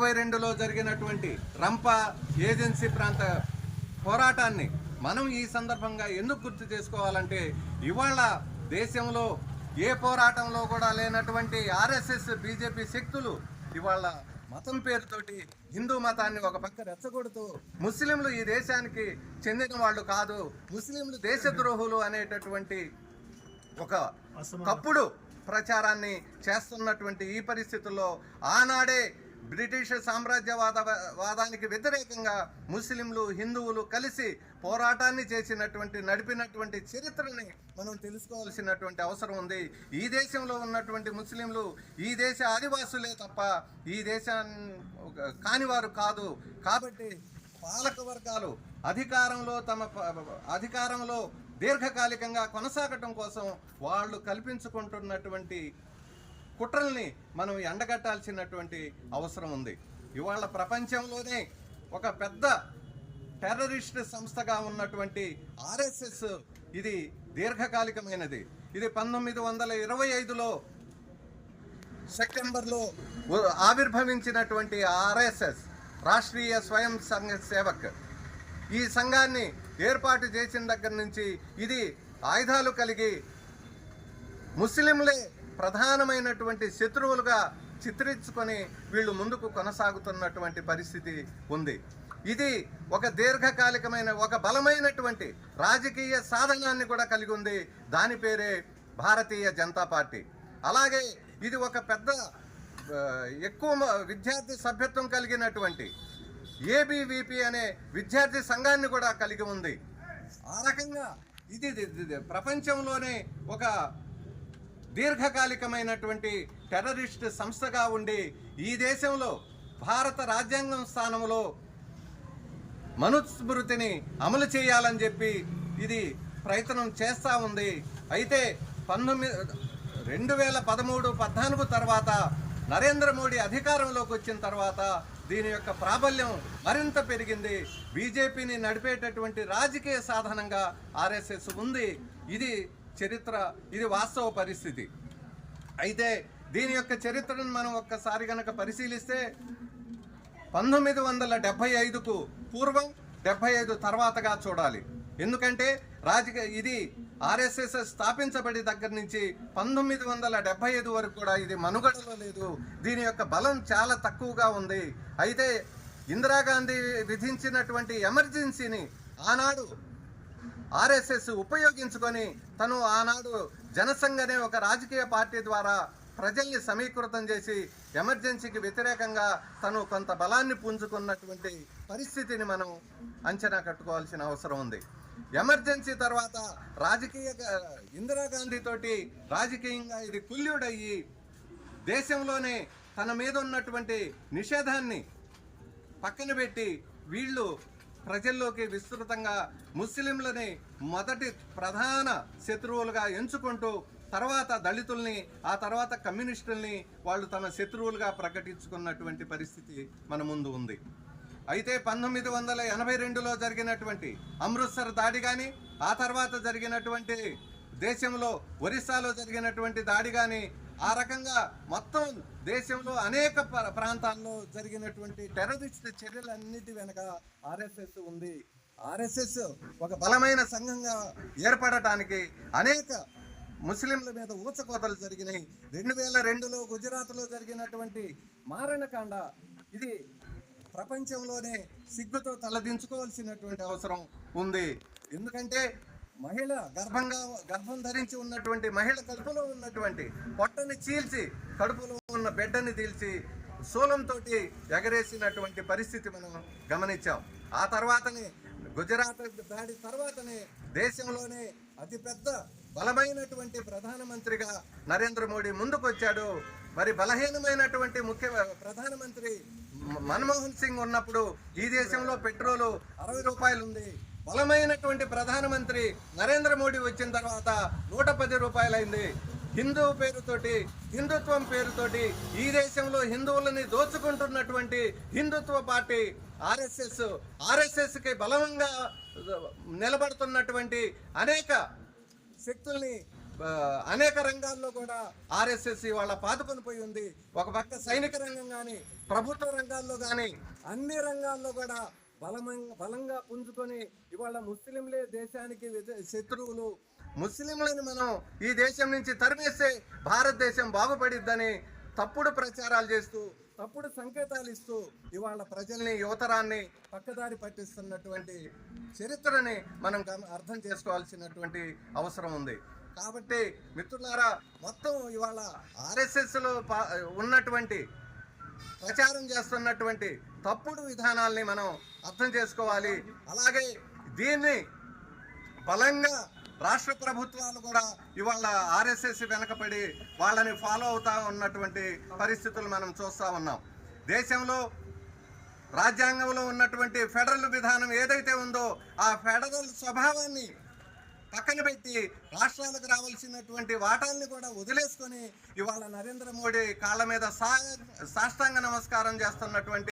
ఇరవై రెండులో జరిగినటువంటి రంప ఏజెన్సీ ప్రాంత పోరాటాన్ని మనం ఈ సందర్భంగా ఎందుకు గుర్తు చేసుకోవాలంటే ఇవాళ దేశంలో ఏ పోరాటంలో కూడా లేనటువంటి ఆర్ఎస్ఎస్ బీజేపీ శక్తులు ఇవాళ మతం పేరుతోటి హిందూ మతాన్ని ఒక పక్క రెచ్చగొడుతూ ముస్లింలు ఈ దేశానికి చెందిన వాళ్ళు కాదు ముస్లింలు దేశద్రోహులు అనేటటువంటి ఒక తప్పుడు ప్రచారాన్ని చేస్తున్నటువంటి ఈ పరిస్థితుల్లో ఆనాడే బ్రిటిష్ సామ్రాజ్యవాద వాదానికి వ్యతిరేకంగా ముస్లింలు హిందువులు కలిసి పోరాటాన్ని చేసినటువంటి నడిపినటువంటి చరిత్రని మనం తెలుసుకోవాల్సినటువంటి అవసరం ఉంది. ఈ దేశంలో ఉన్నటువంటి ముస్లింలు ఈ దేశ ఆదివాసులే తప్ప ఈ దేశాన్ని కానివారు కాదు. కాబట్టి పాలక వర్గాలు అధికారంలో తమ అధికారంలో దీర్ఘకాలికంగా కొనసాగటం కోసం వాళ్ళు కల్పించుకుంటున్నటువంటి కుట్రల్ని మనం ఎండగట్టాల్సినటువంటి అవసరం ఉంది. ఇవాళ ప్రపంచంలోనే ఒక పెద్ద టెర్రరిస్ట్ సంస్థగా ఉన్నటువంటి ఆర్ఎస్ఎస్ ఇది దీర్ఘకాలికమైనది. ఇది పంతొమ్మిది వందల ఇరవై ఐదులో సెప్టెంబర్లో ఆవిర్భవించినటువంటి ఆర్ఎస్ఎస్ రాష్ట్రీయ స్వయం సంఘ సేవక్. ఈ సంఘాన్ని ఏర్పాటు చేసిన దగ్గర నుంచి ఇది ఆయుధాలు కలిగి ముస్లింలే ప్రధానమైనటువంటి శత్రువులుగా చిత్రించుకొని వీళ్ళు ముందుకు కొనసాగుతున్నటువంటి పరిస్థితి ఉంది. ఇది ఒక దీర్ఘకాలికమైన ఒక బలమైనటువంటి రాజకీయ సాధనాన్ని కూడా కలిగి ఉంది. దాని పేరే భారతీయ జనతా పార్టీ. అలాగే ఇది ఒక పెద్ద ఎక్కువ విద్యార్థి సభ్యత్వం కలిగినటువంటి ఏబీవీపీ అనే విద్యార్థి సంఘాన్ని కూడా కలిగి ఉంది. ఆ రకంగా ఇది ప్రపంచంలోనే ఒక దీర్ఘకాలికమైనటువంటి టెర్రరిస్ట్ సంస్థగా ఉండి ఈ దేశంలో భారత రాజ్యాంగం స్థానంలో మనుస్మృతిని అమలు చేయాలని చెప్పి ఇది ప్రయత్నం చేస్తూ ఉంది. అయితే పంతొమ్మిది రెండు వేల పదమూడు పద్నాలుగు తర్వాత నరేంద్ర మోడీ అధికారంలోకి వచ్చిన తర్వాత దీని యొక్క ప్రాబల్యం మరింత పెరిగింది. బీజేపీని నడిపేటటువంటి రాజకీయ సాధనంగా ఆర్ఎస్ఎస్ ఉంది. ఇది చరిత్ర ఇది వాస్తవ పరిస్థితి. అయితే దీని యొక్క చరిత్రను మనం ఒక్కసారి గనక పరిశీలిస్తే పంతొమ్మిది వందల డెబ్బై ఐదుకు పూర్వం డెబ్బై ఐదు తర్వాతగా చూడాలి. ఎందుకంటే రాజకీయ ఇది ఆర్ఎస్ఎస్ స్థాపించబడి దగ్గర నుంచి పంతొమ్మిది వందల డెబ్బై ఐదు వరకు కూడా ఇది మనుగడలో లేదు. దీని యొక్క బలం చాలా తక్కువగా ఉంది. అయితే ఇందిరాగాంధీ విధించినటువంటి ఎమర్జెన్సీని ఆనాడు ఆర్ఎస్ఎస్ ఉపయోగించుకొని తను ఆనాడు జనసంఘ్ అనే ఒక రాజకీయ పార్టీ ద్వారా ప్రజల్ని సమీకృతం చేసి ఎమర్జెన్సీకి వ్యతిరేకంగా తను కొంత బలాన్ని పుంజుకున్నటువంటి పరిస్థితిని మనం అంచనా కట్టుకోవాల్సిన అవసరం ఉంది. ఎమర్జెన్సీ తర్వాత రాజకీయ ఇందిరాగాంధీతోటి రాజకీయంగా ఇది కుల్యుడయ్యి దేశంలోనే తన మీద ఉన్నటువంటి నిషేధాన్ని పక్కన పెట్టి వీళ్ళు ప్రజల్లోకి విస్తృతంగా ముస్లింలని మొదటి ప్రధాన శత్రువులుగా ఎంచుకుంటూ తర్వాత దళితుల్ని ఆ తర్వాత కమ్యూనిస్టుల్ని వాళ్ళు తమ శత్రువులుగా ప్రకటించుకున్నటువంటి పరిస్థితి మన ముందు ఉంది. అయితే పంతొమ్మిది వందల ఎనభై రెండులో జరిగినటువంటి అమృత్సర్ దాడి కానీ ఆ తర్వాత జరిగినటువంటి దేశంలో ఒరిస్సాలో జరిగినటువంటి దాడి కానీ ఆ రకంగా మొత్తం దేశంలో అనేక ప్రాంతాల్లో జరిగినటువంటి టెర్రరిస్ట్ చర్యలన్నిటి వెనక ఆర్ఎస్ఎస్ ఉంది. ఆర్ఎస్ఎస్ ఒక బలమైన సంఘంగా ఏర్పడటానికి అనేక ముస్లింల మీద ఊచకోతలు జరిగినాయి. రెండు వేల రెండులో గుజరాత్లో జరిగినటువంటి మారణకాండ ఇది ప్రపంచంలోనే సిగ్గుతో తలదించుకోవాల్సినటువంటి అవసరం ఉంది. ఎందుకంటే మహిళ గర్భంగా గర్భం ధరించి ఉన్నటువంటి మహిళ కడుపులో ఉన్నటువంటి పొట్టని చీల్చి కడుపులో ఉన్న బిడ్డని తీల్చి శూలంతో ఎగరేసినటువంటి పరిస్థితి మనం గమనించాం. ఆ తర్వాతనే గుజరాత్ దాడి తర్వాతనే దేశంలోనే అతిపెద్ద బలమైనటువంటి ప్రధానమంత్రిగా నరేంద్ర మోడీ ముందుకొచ్చాడు. మరి బలహీనమైనటువంటి ముఖ్య ప్రధానమంత్రి మన్మోహన్ సింగ్ ఉన్నప్పుడు ఈ దేశంలో పెట్రోలు అరవై రూపాయలు ఉంది బలమైనటువంటి ప్రధానమంత్రి నరేంద్ర మోడీ వచ్చిన తర్వాత నూట పది రూపాయలైంది. హిందూ పేరుతోటి హిందుత్వం పేరుతోటి ఈ దేశంలో హిందువులని దోచుకుంటున్నటువంటి హిందుత్వ పార్టీ ఆర్ఎస్ఎస్ ఆర్ఎస్ఎస్కి బలంగా నిలబడుతున్నటువంటి అనేక శక్తుల్ని అనేక రంగాల్లో కూడా ఆర్ఎస్ఎస్ ఇవాళ పాతుకొని పోయి ఉంది. ఒక పక్క సైనిక రంగం కానీ ప్రభుత్వ రంగాల్లో కానీ అన్ని రంగాల్లో కూడా బలమంగా బలంగా పుంజుకొని ఇవాళ ముస్లింలే దేశానికి శత్రువులు. ముస్లింలను మనం ఈ దేశం నుంచి తరిమేస్తే భారతదేశం బాగుపడిద్దని తప్పుడు ప్రచారాలు చేస్తూ తప్పుడు సంకేతాలు ఇస్తూ ఇవాళ ప్రజల్ని యువతరాన్ని పక్కదారి పట్టిస్తున్నటువంటి చరిత్రని మనం అర్థం చేసుకోవాల్సినటువంటి అవసరం ఉంది. కాబట్టి మిత్రులారా మొత్తం ఇవాళ ఆర్ఎస్ఎస్లో పా ఉన్నటువంటి ప్రచారం చేస్తున్నటువంటి తప్పుడు విధానాల్ని మనం అర్థం చేసుకోవాలి. అలాగే దీన్ని బలంగా రాష్ట్ర ప్రభుత్వాలు కూడా ఇవాళ ఆర్ఎస్ఎస్ వెనకపడి వాళ్ళని ఫాలో అవుతా ఉన్నటువంటి పరిస్థితులు మనం చూస్తూ ఉన్నాం. దేశంలో రాజ్యాంగంలో ఉన్నటువంటి ఫెడరల్ విధానం ఏదైతే ఉందో ఆ ఫెడరల్ స్వభావాన్ని పక్కన పెట్టి రాష్ట్రాలకు రావాల్సినటువంటి వాటాల్ని కూడా వదిలేసుకొని ఇవాళ నరేంద్ర మోడీ కాళ్ళ మీద సా సాష్టాంగ నమస్కారం చేస్తున్నటువంటి